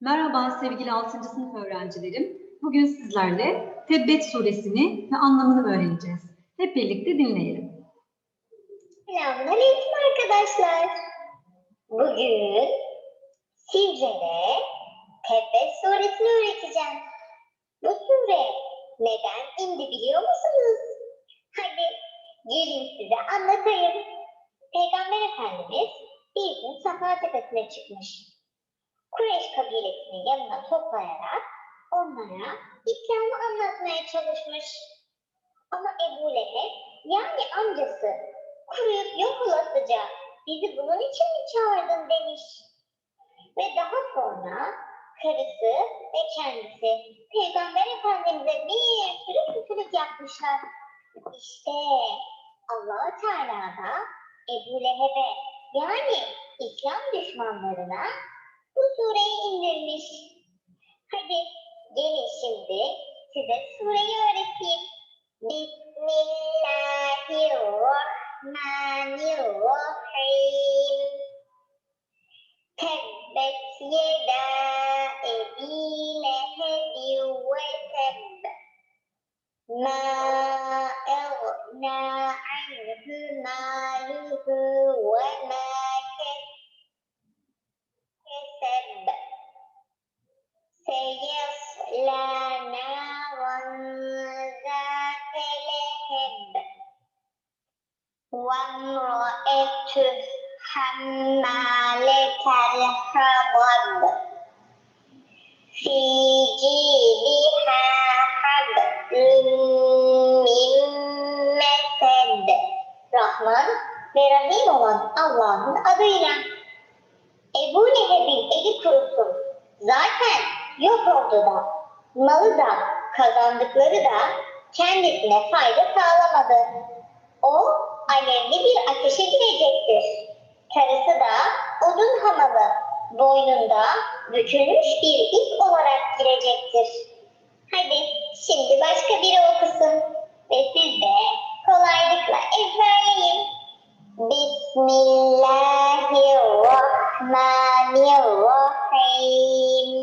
Merhaba sevgili 6. sınıf öğrencilerim. Bugün sizlerle Tebbet suresini ve anlamını öğreneceğiz. Hep birlikte dinleyelim. Selamünaleyküm arkadaşlar. Bugün sizlere Tebbet suresini öğreteceğim. Bu sure neden indi biliyor musunuz? Hadi gelin size anlatayım. Peygamber Efendimiz bir gün Safa Tepesi'ne çıkmış. Kureyş kabilesini yanına toplayarak onlara İslam'ı anlatmaya çalışmış. Ama Ebu Leheb yani amcası kuruyup yok olasıca bizi bunun için mi çağırdın demiş. Ve daha sonra karısı ve kendisi Peygamber Efendimiz'e bir sürü kötülük yapmışlar. İşte allah Teala da Ebu Leheb'e yani İslam düşmanlarına bu sureyi indirmiş. Hadi gelin şimdi size sureyi öğreteyim. Bismillahirrahmanirrahim. Tebbet yeda ebi lehebi ve tebb. Ma eğna anhu وامرأته حمالة الحطب في جيدها حبل من مسد Rahman ve Rahim olan Allah'ın adıyla. Ebu Leheb'in eli kurusun. Zaten yok oldu da, malı da, kazandıkları da kendisine fayda sağlamadı. O alevli bir ateşe girecektir. Karısı da odun hamalı, boynunda bükülmüş bir ip olarak girecektir. Hadi şimdi başka biri okusun ve siz de kolaylıkla ezberleyin. Bismillahirrahmanirrahim.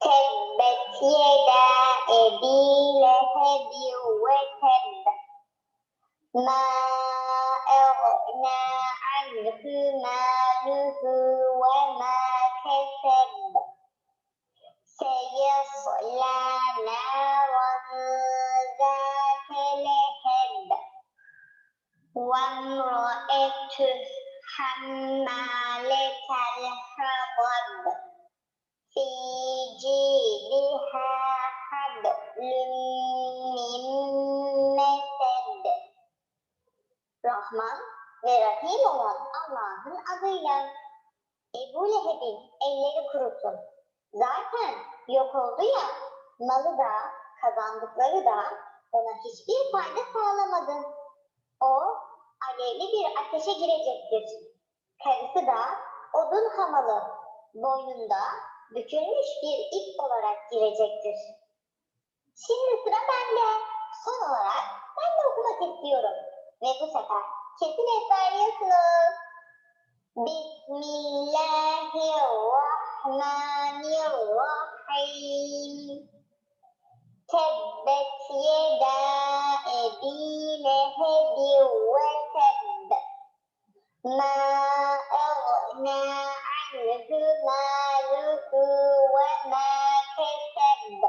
Tebbet yeda ebi lehebi. ma, eo hội na an cư ma như cư quá ma, thế sen se ye phở la na wan ra thế lê hen wan ro e tu han ma lê ta lê ha wan si ji di ha ha độc linh Rahman ve Rahim olan Allah'ın adıyla Ebu Leheb'in elleri kurusun. Zaten yok oldu ya, malı da, kazandıkları da ona hiçbir fayda sağlamadı. O alevli bir ateşe girecektir. Karısı da odun hamalı, boynunda bükülmüş bir ip olarak girecektir. Şimdi sıra bende. Son olarak ben de okumak istiyorum. Ve bu sefer kesin ezberliyorsunuz. Bismillahirrahmanirrahim. Tebbet yeda ebi lehebi ve tebb. Ma eğna anhu maluhu ve ma keseb.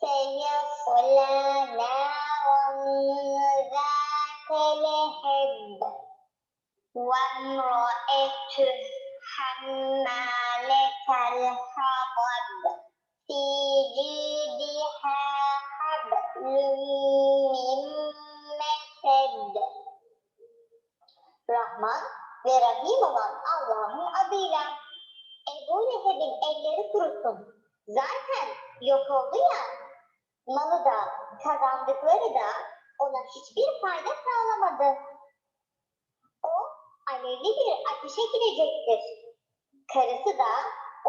Seyaslâ nâran zâte leheb. وامرأته حمالة الحطب في جيدها حبل من مسد Rahman ve Rahim olan Allah'ın adıyla Ebu Leheb'in elleri kurusun. Zaten yok oldu ya, malı da, kazandıkları da ona hiçbir fayda sağlamadı. O alevli bir ateşe girecektir. Karısı da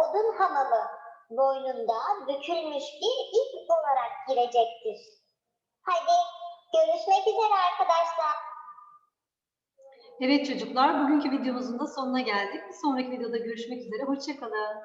odun hamalı, boynunda bükülmüş bir ip olarak girecektir. Hadi görüşmek üzere arkadaşlar. Evet çocuklar, bugünkü videomuzun da sonuna geldik. Bir sonraki videoda görüşmek üzere. Hoşçakalın.